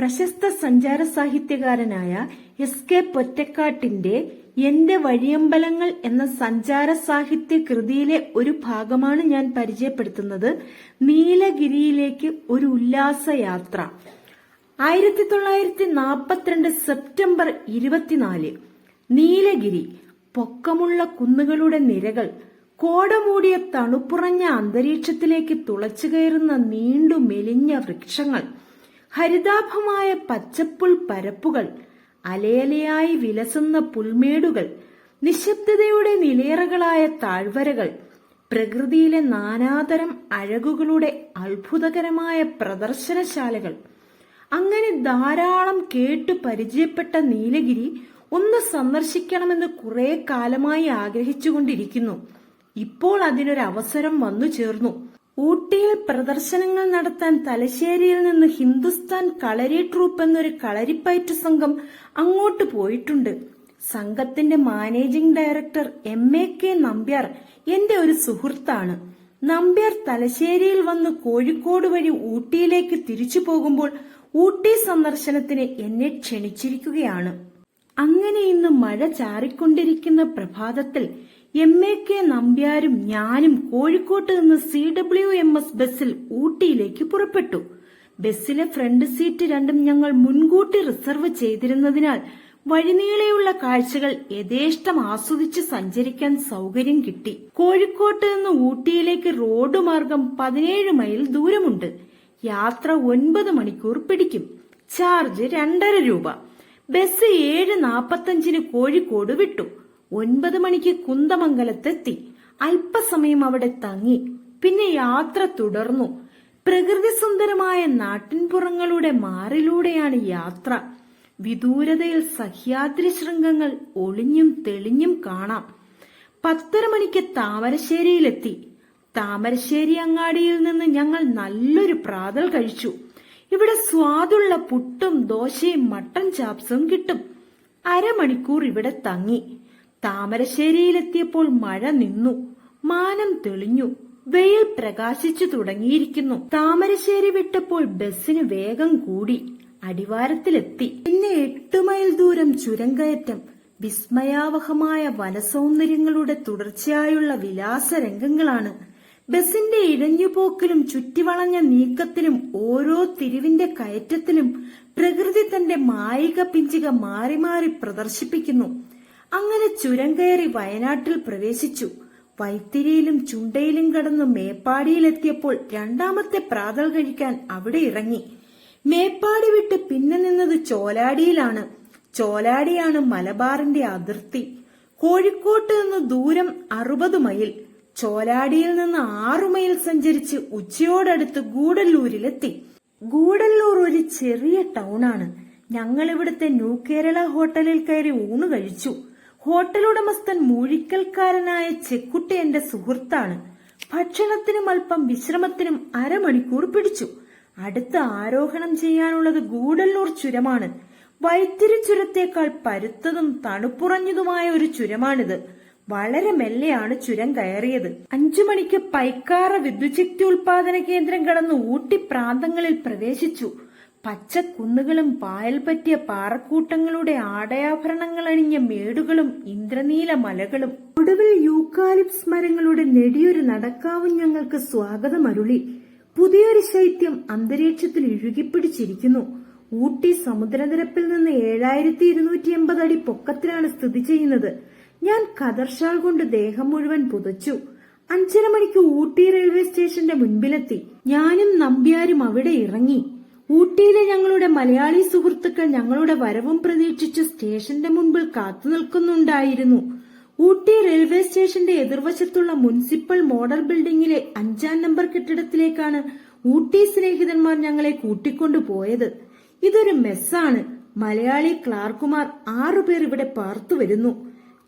പ്രശസ്ത സഞ്ചാര സാഹിത്യകാരനായ S K പൊറ്റക്കാട്ടിന്റെ എന്റെ വഴിയമ്പലങ്ങൾ എന്ന സഞ്ചാര സാഹിത്യ കൃതിയിലെ ഒരു ഭാഗമാണ് ഞാൻ പരിചയപ്പെടുത്തുന്നത്. നീലഗിരിയിലേക്ക് ഒരു ഉല്ലാസയാത്ര. ആയിരത്തി തൊള്ളായിരത്തി നാൽപ്പത്തിരണ്ട് സെപ്റ്റംബർ ഇരുപത്തിനാല്. നീലഗിരി. പൊക്കമുള്ള കുന്നുകളുടെ നിരകൾ. കോടമൂടിയ തണുപ്പുറഞ്ഞ അന്തരീക്ഷത്തിലേക്ക് തുളച്ചു കയറുന്ന നീണ്ടു മെലിഞ്ഞ വൃക്ഷങ്ങൾ. ഹരിതാഭമായ പച്ചപ്പുൽ പരപ്പുകൾ അലയലയായി വിലസുന്ന പുൽമേടുകൾ നിശബ്ദതയുടെ നിലയറകളായ താഴ്വരകൾ പ്രകൃതിയിലെ നാനാതരം അഴകുകളുടെ അത്ഭുതകരമായ പ്രദർശനശാലകൾ. അങ്ങനെ ധാരാളം കേട്ടു പരിചയപ്പെട്ട നീലഗിരി ഒന്ന് സന്ദർശിക്കണമെന്ന് കുറെ കാലമായി ആഗ്രഹിച്ചുകൊണ്ടിരിക്കുന്നു. ഇപ്പോൾ അതിനൊരവസരം വന്നു ചേർന്നു ഊട്ടിയിൽ പ്രദർശനങ്ങൾ നടത്താൻ തലശ്ശേരിയിൽ നിന്ന് ഹിന്ദുസ്ഥാൻ കളരി ട്രൂപ്പ് എന്നൊരു കളരിപ്പയറ്റ് സംഘം അങ്ങോട്ട് പോയിട്ടുണ്ട്. സംഘത്തിന്റെ managing director M A K Nambiar എന്റെ ഒരു സുഹൃത്താണ്. നമ്പ്യാർ തലശ്ശേരിയിൽ വന്ന് കോഴിക്കോട് വഴി ഊട്ടിയിലേക്ക് തിരിച്ചു പോകുമ്പോൾ ഊട്ടി സന്ദർശനത്തിന് എന്നെ ക്ഷണിച്ചിരിക്കുകയാണ്. അങ്ങനെ ഇന്ന് മഴ ചാറിക്കൊണ്ടിരിക്കുന്ന പ്രഭാതത്തിൽ എം എ കെ നമ്പ്യാരും ഞാനും കോഴിക്കോട്ട് നിന്ന് സി ഡബ്ല്യു എം എസ് ബസ്സിൽ ഊട്ടിയിലേക്ക് പുറപ്പെട്ടു. ബസ്സിലെ ഫ്രണ്ട് സീറ്റ് രണ്ടും ഞങ്ങൾ മുൻകൂട്ടി റിസർവ് ചെയ്തിരുന്നതിനാൽ വഴിനീളെയുള്ള കാഴ്ചകൾ യഥേഷ്ടം ആസ്വദിച്ച് സഞ്ചരിക്കാൻ സൗകര്യം കിട്ടി. കോഴിക്കോട്ട് നിന്ന് ഊട്ടിയിലേക്ക് റോഡ് മാർഗം പതിനേഴ് മൈൽ ദൂരമുണ്ട്. യാത്ര ഒൻപത് മണിക്കൂർ പിടിക്കും. ചാർജ് രണ്ടര രൂപ. ബസ് ഏഴ് നാപ്പത്തഞ്ചിന് കോഴിക്കോട് വിട്ടു. ഒൻപത് മണിക്ക് കുന്തമംഗലത്തെത്തി. അല്പസമയം അവിടെ തങ്ങി. പിന്നെ യാത്ര തുടർന്നു. പ്രകൃതി സുന്ദരമായ നാട്ടിൻപുറങ്ങളുടെ മാറിലൂടെയാണ് യാത്ര. വിദൂരതയിൽ സഹ്യാദ്രി ശൃംഗങ്ങൾ ഒളിഞ്ഞും തെളിഞ്ഞും കാണാം. പത്തര മണിക്ക് താമരശ്ശേരിയിലെത്തി. താമരശ്ശേരി അങ്ങാടിയിൽ നിന്ന് ഞങ്ങൾ നല്ലൊരു പ്രാതൽ കഴിച്ചു. ഇവിടെ സ്വാദുള്ള പുട്ടും ദോശയും മട്ടൻ ചാപ്സും കിട്ടും. അരമണിക്കൂർ ഇവിടെ തങ്ങി. താമരശ്ശേരിയിലെത്തിയപ്പോൾ മഴ നിന്നു. മാനം തെളിഞ്ഞു. വെയിൽ പ്രകാശിച്ചു തുടങ്ങിയിരിക്കുന്നു. താമരശ്ശേരി വിട്ടപ്പോൾ ബസ്സിന് വേഗം കൂടി അടിവാരത്തിലെത്തി. പിന്നെ എട്ട് മൈൽ ദൂരം ചുരങ്കയറ്റം വിസ്മയാവഹമായ വനസൗന്ദര്യങ്ങളുടെ തുടർച്ചയായുള്ള വിലാസരംഗങ്ങളാണ്. ബസിന്റെ ഇഴഞ്ഞുപോക്കിലും ചുറ്റിവളഞ്ഞ നീക്കത്തിലും ഓരോ തിരിവിന്റെ കയറ്റത്തിലും പ്രകൃതി തന്റെ മായിക പിഞ്ചിക മാറി മാറി പ്രദർശിപ്പിക്കുന്നു. അങ്ങനെ ചുരം കയറി വയനാട്ടിൽ പ്രവേശിച്ചു. വൈത്തിരിയിലും ചുണ്ടയിലും കടന്ന് മേപ്പാടിയിലെത്തിയപ്പോൾ രണ്ടാമത്തെ പ്രാതൽ കഴിക്കാൻ അവിടെ ഇറങ്ങി. മേപ്പാടി വിട്ട് പിന്നെ നിന്നത് ചോലാടിയിലാണ്. ചോലാടിയാണ് മലബാറിന്റെ അതിർത്തി. കോഴിക്കോട്ട് നിന്ന് ദൂരം അറുപത് മൈൽ. ചോലാടിയിൽ നിന്ന് ആറു മൈൽ സഞ്ചരിച്ച് ഉച്ചയോടടുത്ത് ഗൂഡല്ലൂരിലെത്തി. ഗൂഡല്ലൂർ ഒരു ചെറിയ ടൗണാണ്. ഞങ്ങൾ ഇവിടുത്തെ ന്യൂ കേരള ഹോട്ടലിൽ കയറി ഊണ് കഴിച്ചു. ഹോട്ടൽ ഉടമസ്ഥൻ മൂഴിക്കൽക്കാരനായ ചെക്കുട്ടി എന്റെ സുഹൃത്താണ്. ഭക്ഷണത്തിനും അല്പം വിശ്രമത്തിനും അരമണിക്കൂർ പിടിച്ചു. അടുത്ത ആരോഹണം ചെയ്യാനുള്ളത് ഗൂഡല്ലൂർ ചുരമാണ്. വൈത്തിരി ചുരത്തേക്കാൾ പരുത്തതും തണുപ്പുറഞ്ഞതുമായ ഒരു ചുരമാണിത്. വളരെ മെല്ലെയാണ് ചുരം കയറിയത്. അഞ്ചു മണിക്ക് പൈക്കാറ വിദ്യുച്ഛക്തി ഉൽപാദന കേന്ദ്രം കടന്ന് ഊട്ടി പ്രാന്തങ്ങളിൽ പ്രവേശിച്ചു. പച്ചക്കുന്നുകളും പായൽ പറ്റിയ പാറക്കൂട്ടങ്ങളുടെ ആടയാഭരണങ്ങൾ അണിഞ്ഞ മേടുകളും ഇന്ദ്രനീല മലകളും. ഒടുവിൽ യൂക്കാലിപ്സ് മരങ്ങളുടെ നെടിയൊരു നടക്കാവും ഞങ്ങൾക്ക് സ്വാഗതമരുളി പുതിയൊരു ശൈത്യം അന്തരീക്ഷത്തിൽ ഇഴുകിപ്പിടിച്ചിരിക്കുന്നു. ഊട്ടി സമുദ്രനിരപ്പിൽ നിന്ന് ഏഴായിരത്തി ഇരുന്നൂറ്റി എൺപത് അടി പൊക്കത്തിലാണ് സ്ഥിതി ചെയ്യുന്നത്. ഞാൻ കതർഷാൾ കൊണ്ട് ദേഹം മുഴുവൻ പുതച്ചു. അഞ്ചര മണിക്ക് ഊട്ടി റെയിൽവേ സ്റ്റേഷന്റെ മുൻപിലെത്തി. ഞാനും നമ്പ്യാരും അവിടെ ഇറങ്ങി. ഊട്ടിയിലെ ഞങ്ങളുടെ മലയാളി സുഹൃത്തുക്കൾ ഞങ്ങളുടെ വരവും പ്രതീക്ഷിച്ച് സ്റ്റേഷന്റെ മുൻപിൽ കാത്തു നിൽക്കുന്നുണ്ടായിരുന്നു. ഊട്ടി റെയിൽവേ സ്റ്റേഷന്റെ എതിർവശത്തുള്ള മുനിസിപ്പൽ മോഡൽ ബിൽഡിംഗിലെ അഞ്ചാം നമ്പർ കെട്ടിടത്തിലേക്കാണ് ഊട്ടി സ്നേഹിതന്മാർ ഞങ്ങളെ കൂട്ടിക്കൊണ്ടുപോയത്. ഇതൊരു മെസ്സാണ്. മലയാളി ക്ലാർക്കുമാർ ആറുപേർ ഇവിടെ പാർത്തു വരുന്നു.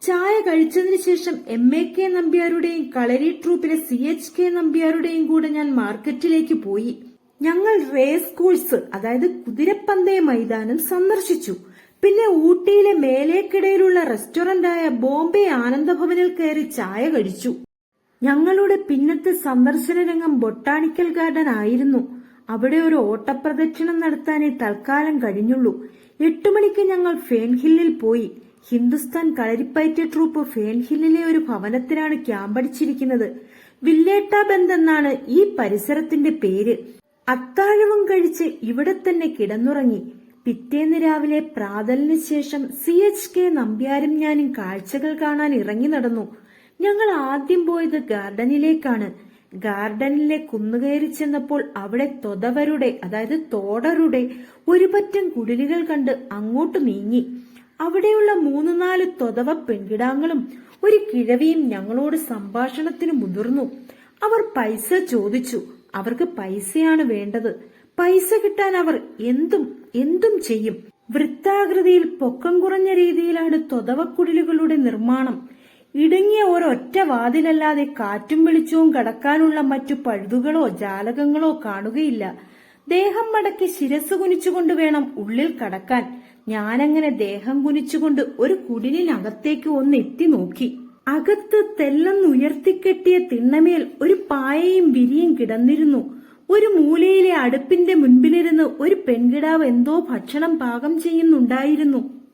ചായ കഴിച്ചതിന് ശേഷം എം എ കെ നമ്പ്യാരുടെയും കളരി ട്രൂപ്പിലെ സി എച്ച് കെ നമ്പ്യാരുടെയും കൂടെ ഞാൻ മാർക്കറ്റിലേക്ക് പോയി. ഞങ്ങൾ റേസ് കോഴ്സ് അതായത് കുതിരപ്പന്തയ മൈതാനം സന്ദർശിച്ചു. പിന്നെ ഊട്ടിയിലെ മേലേക്കിടയിലുള്ള റെസ്റ്റോറന്റായ ബോംബെ ആനന്ദഭവനിൽ കയറി ചായ കഴിച്ചു. ഞങ്ങളുടെ പിന്നത്തെ സന്ദർശന രംഗം ബൊട്ടാണിക്കൽ ഗാർഡൻ ആയിരുന്നു. അവിടെ ഒരു ഓട്ടപ്രദക്ഷിണം നടത്താനേ തൽക്കാലം കഴിഞ്ഞുള്ളൂ. എട്ടു മണിക്ക് ഞങ്ങൾ ഫേൻഹില്ലിൽ പോയി. ഹിന്ദുസ്ഥാൻ കളരിപ്പയറ്റ ട്രൂപ്പ് ഫേൻഹില്ലിലെ ഒരു ഭവനത്തിലാണ് ക്യാമ്പടിച്ചിരിക്കുന്നത് വില്ലേട്ട ബന്ദ് എന്നാണ് ഈ പരിസരത്തിന്റെ പേര്. അത്താഴവും കഴിച്ച് ഇവിടെ തന്നെ കിടന്നുറങ്ങി. പിറ്റേന്ന് രാവിലെ പ്രാതലിന് ശേഷം സി എച്ച് കെ നമ്പ്യാരും ഞാനും കാഴ്ചകൾ കാണാൻ ഇറങ്ങി നടന്നു. ഞങ്ങൾ ആദ്യം പോയത് ഗാർഡനിലേക്കാണ്. ഗാർഡനിലെ കുന്നുകയറി ചെന്നപ്പോൾ അവിടെ തൊതവരുടെ അതായത് തോടരുടെ ഒരു പറ്റം കുടിലുകൾ കണ്ട് അങ്ങോട്ട് നീങ്ങി. അവിടെയുള്ള മൂന്ന് നാല് തൊതവ പെൺകിടാങ്ങളും ഒരു കിഴവിയും ഞങ്ങളോട് സംഭാഷണത്തിന് മുതിർന്നു. അവർ പൈസ ചോദിച്ചു. അവർക്ക് പൈസയാണ് വേണ്ടത്. പൈസ കിട്ടാൻ അവർ എന്തും എന്തും ചെയ്യും. വൃത്താകൃതിയിൽ പൊക്കം കുറഞ്ഞ രീതിയിലാണ് തൊതവക്കുടിലുകളുടെ നിർമ്മാണം. ഇടുങ്ങിയ ഒരൊറ്റ വാതിലല്ലാതെ കാറ്റും വെളിച്ചവും കടക്കാനുള്ള മറ്റു പഴുതുകളോ ജാലകങ്ങളോ കാണുകയില്ല. ദേഹം മടക്കി ശിരസ് കുനിച്ചുകൊണ്ട് വേണം ഉള്ളിൽ കടക്കാൻ. ഞാനങ്ങനെ ദേഹം കുനിച്ചുകൊണ്ട് ഒരു കുടിലിനകത്തേക്ക് ഒന്ന് എത്തി നോക്കി. അകത്ത് തെല്ലെന്നുയർത്തിക്കെട്ടിയ തിണ്ണമേൽ ഒരു പായയും വിരിയും കിടന്നിരുന്നു. ഒരു മൂലയിലെ അടുപ്പിന്റെ മുൻപിലിരുന്ന് ഒരു പെൺകിടാവ് എന്തോ ഭക്ഷണം പാകം ചെയ്യുന്നുണ്ടായിരുന്നു.